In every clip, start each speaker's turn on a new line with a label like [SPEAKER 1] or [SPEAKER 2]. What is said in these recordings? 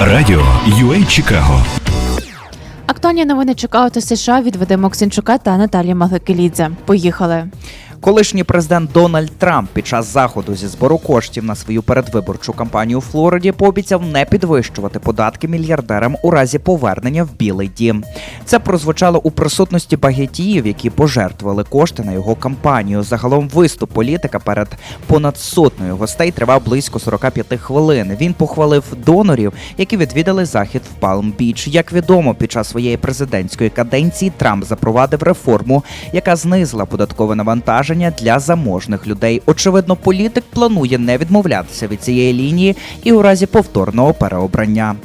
[SPEAKER 1] Радіо UA Чикаго.
[SPEAKER 2] Актуальні новини Чикаго США від Вадима Оксенчука та Наталії Магликелідзе. Поїхали.
[SPEAKER 3] Колишній президент Дональд Трамп під час заходу зі збору коштів на свою передвиборчу кампанію у Флориді пообіцяв не підвищувати податки мільярдерам у разі повернення в Білий Дім. Це прозвучало у присутності багатіїв, які пожертвували кошти на його кампанію. Загалом виступ політика перед понад сотнею гостей тривав близько 45 хвилин. Він похвалив донорів, які відвідали захід в Палм-Біч. Як відомо, під час своєї президентської каденції Трамп запровадив реформу, яка знизила податкове навантаження для заможних людей. Очевидно, політик планує не відмовлятися від цієї лінії і у разі повторного переобрання.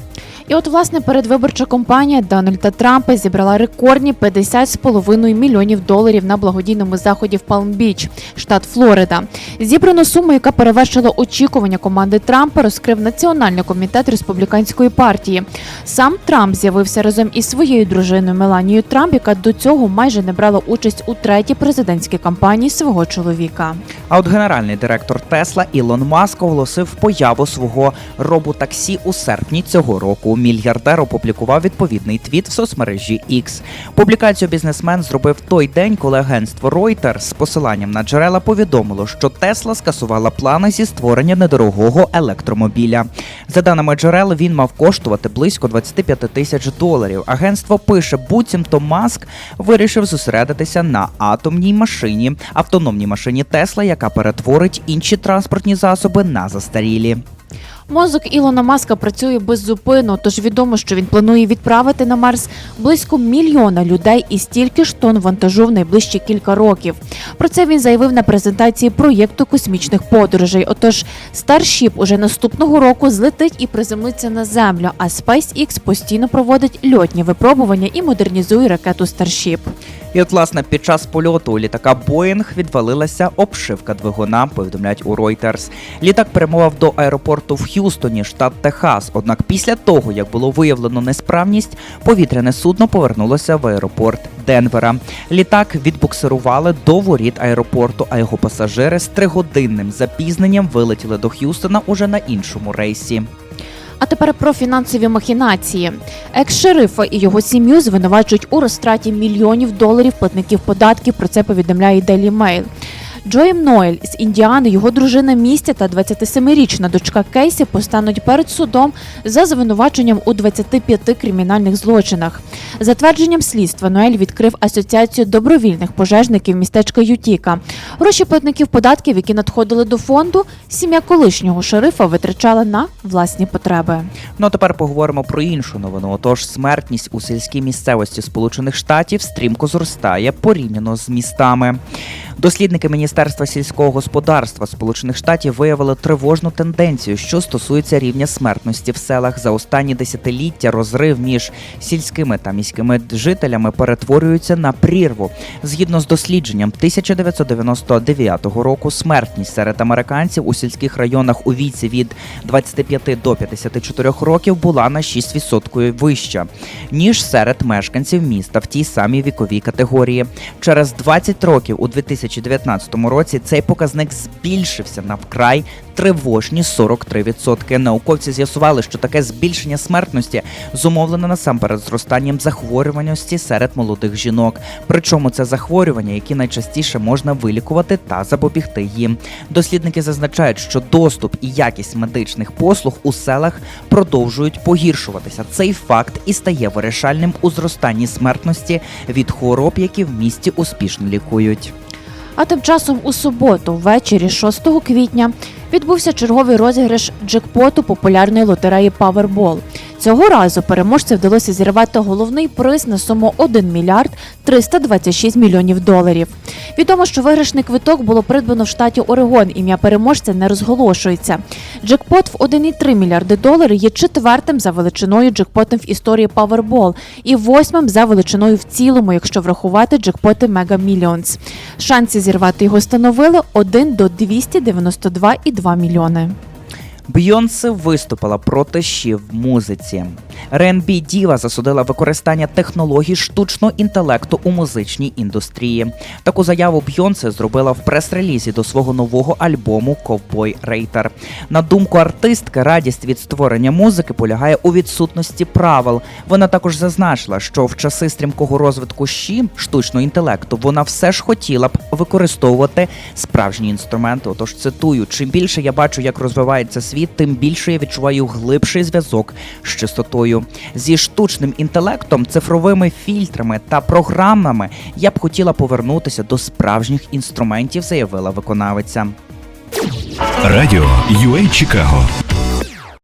[SPEAKER 2] І от власне передвиборча компанія Дональда Трампа зібрала рекордні 50,5 мільйонів доларів на благодійному заході в Палм-Біч, штат Флорида. Зібрану суму, яка перевершила очікування команди Трампа, розкрив Національний комітет республіканської партії. Сам Трамп з'явився разом із своєю дружиною Меланією Трамп, яка до цього майже не брала участь у третій президентській кампанії свого чоловіка.
[SPEAKER 3] А от генеральний директор Тесла Ілон Маск оголосив появу свого роботаксі у серпні цього року. Мільярдер опублікував відповідний твіт в соцмережі X. Публікацію бізнесмен зробив той день, коли агентство Reuters з посиланням на джерела повідомило, що Тесла скасувала плани зі створення недорогого електромобіля. За даними джерел, він мав коштувати близько 25 тисяч доларів. Агентство пише, буцімто Маск вирішив зосередитися на атомній машині, автономній машині Тесла, яка перетворить інші транспортні засоби на застарілі.
[SPEAKER 2] Мозок Ілона Маска працює беззупинно, тож відомо, що він планує відправити на Марс близько мільйона людей і стільки ж тонн вантажу в найближчі кілька років. Про це він заявив на презентації проєкту космічних подорожей. Отож, Starship уже наступного року злетить і приземлиться на землю. А SpaceX постійно проводить льотні випробування і модернізує ракету Starship.
[SPEAKER 3] І от, власне, під час польоту у літака Боїнг відвалилася обшивка двигуна, повідомляють у Reuters. Літак перемовав до аеропорту в Х'юстоні, штат Техас. Однак після того, як було виявлено несправність, повітряне судно повернулося в аеропорт Денвера. Літак відбуксирували до воріт аеропорту, а його пасажири з тригодинним запізненням вилетіли до Х'юстона уже на іншому рейсі.
[SPEAKER 2] А тепер про фінансові махінації. Екс-шерифа і його сім'ю звинувачують у розтраті мільйонів доларів платників податків. Про це повідомляє Daily Mail. Джоєм Ноель з Індіани, його дружина містя та 27-річна дочка Кейсі постануть перед судом за звинуваченням у 25 кримінальних злочинах. За твердженням слідства, Ноель відкрив асоціацію добровільних пожежників містечка Ютіка. Гроші платників податків, які надходили до фонду, сім'я колишнього шерифа витрачала на власні потреби.
[SPEAKER 3] Ну а тепер поговоримо про іншу новину. Отож, смертність у сільській місцевості Сполучених Штатів стрімко зростає порівняно з містами. Дослідники Міністерства сільського господарства Сполучених Штатів виявили тривожну тенденцію, що стосується рівня смертності в селах. За останні десятиліття розрив між сільськими та міськими жителями перетворюється на прірву. Згідно з дослідженням 1999 року, смертність серед американців у сільських районах у віці від 25 до 54 років була на 6% вища ніж серед мешканців міста в тій самій віковій категорії. Через 20 років у 2019 році цей показник збільшився на вкрай тривожні 43%. Науковці з'ясували, що таке збільшення смертності зумовлено насамперед зростанням захворюваності серед молодих жінок. Причому це захворювання, які найчастіше можна вилікувати та запобігти їм. Дослідники зазначають, що доступ і якість медичних послуг у селах продовжують погіршуватися. Цей факт і стає вирішальним у зростанні смертності від хвороб, які в місті успішно лікують.
[SPEAKER 2] А тим часом у суботу, ввечері 6 квітня, відбувся черговий розіграш джекпоту популярної лотереї Powerball. Цього разу переможцю вдалося зірвати головний приз на суму 1 мільярд 326 мільйонів доларів. Відомо, що виграшний квиток було придбано в штаті Орегон. Ім'я переможця не розголошується. Джекпот в 1,3 мільярди доларів є четвертим за величиною джекпотом в історії Powerball і восьмим за величиною в цілому, якщо врахувати джекпоти Mega Millions. Шанси зірвати його становили 1 до 292,2 мільйони.
[SPEAKER 3] Бйонсе виступила проти ще в музиці. R&B Діва засудила використання технологій штучного інтелекту у музичній індустрії. Таку заяву Бйонсе зробила в прес-релізі до свого нового альбому Ковбой Рейтер. На думку артистки, радість від створення музики полягає у відсутності правил. Вона також зазначила, що в часи стрімкого розвитку щі штучного інтелекту вона все ж хотіла б використовувати справжні інструменти. Отож, цитую: чим більше я бачу, як розвивається світ, тим більше я відчуваю глибший зв'язок з чистотою. Зі штучним інтелектом, цифровими фільтрами та програмами я б хотіла повернутися до справжніх інструментів, заявила виконавиця.
[SPEAKER 1] Радіо UA Чикаго